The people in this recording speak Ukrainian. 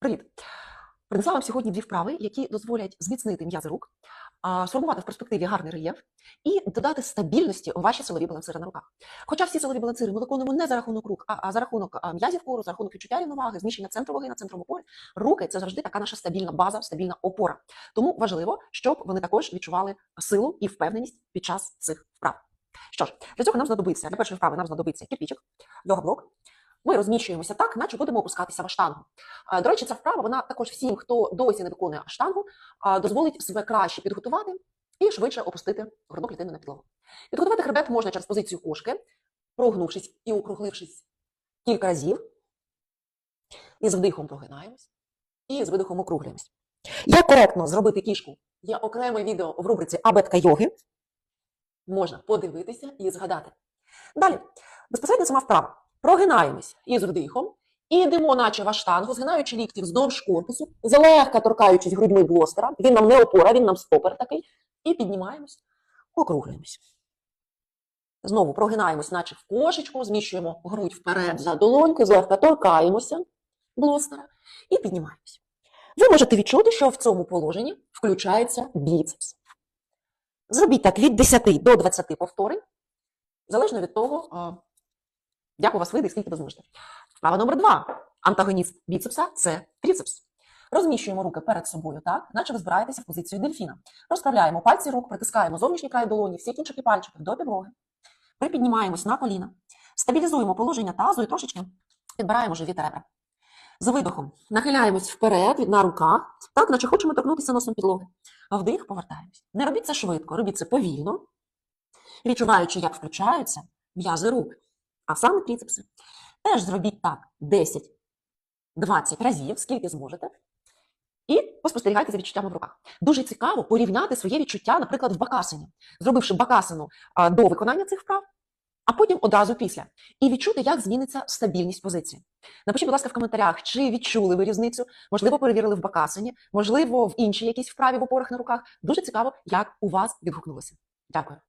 Привіт! Принесла вам сьогодні дві вправи, які дозволять зміцнити м'язи рук, сформувати в перспективі гарний рельєф і додати стабільності у ваші силові балансири на руках. Хоча всі силові балансири ми виконуємо не за рахунок рук, а, за рахунок м'язів кору, за рахунок відчуття рівноваги, зміщення центру ваги на центром опори. Руки це завжди така наша стабільна база, стабільна опора. Тому важливо, щоб вони також відчували силу і впевненість під час цих вправ. Що ж, для цього нам знадобиться для першої вправи нам знадобиться кирпичик, йога-блок. Ми розміщуємося так, наче будемо опускатися в аштангу. До речі, ця вправа вона також всім, хто досі не виконує аштангу, дозволить себе краще підготувати і швидше опустити грудну клітину на підлогу. Підготувати хребет можна через позицію кошки, прогнувшись і округлившись кілька разів. І з вдихом прогинаємось, і з видихом округлюємось. Як коректно зробити кішку? Є окреме відео в рубриці Абетка йоги. Можна подивитися і згадати. Далі, безпосередньо сама вправа. Прогинаємось із вдихом і йдемо, наче в аштангу, згинаючи лікті вздовж корпусу, злегка торкаючись грудьми блостера. Він нам не опора, він нам стопер такий. І піднімаємось, округлюємось. Знову прогинаємось, наче в кошечку, зміщуємо грудь вперед за долоньку, злегка торкаємося блостера і піднімаємось. Ви можете відчути, що в цьому положенні включається біцепс. Зробіть так від 10 до 20 повторень, залежно від того, як у вас вийде скільки ви зможете. Вправа номер два. Антагоніст біцепса це тріцепс. Розміщуємо руки перед собою, так, наче ви збираєтеся в позицію дельфіна. Розправляємо пальці рук, притискаємо зовнішній край долоні, всі кінчики пальчиків до підлоги. Припіднімаємось на коліна, стабілізуємо положення тазу і трошечки підбираємо живі ребра. З видохом нахиляємось вперед на руках, так, наче хочемо торкнутися носом підлоги. Вдих повертаємось. Не робіть це швидко, робіть це повільно, відчуваючи, як включаються м'язи рук, а саме тріцепси. Теж зробіть так 10-20 разів, скільки зможете. І поспостерігайте за відчуттями в руках. Дуже цікаво порівняти своє відчуття, наприклад, в бакасині, зробивши бакасину до виконання цих вправ, а потім одразу після. І відчути, як зміниться стабільність позиції. Напишіть, будь ласка, в коментарях, чи відчули ви різницю, можливо, перевірили в бакасині, можливо, в іншій якійсь вправі в опорах на руках. Дуже цікаво, як у вас відгукнулося. Дякую.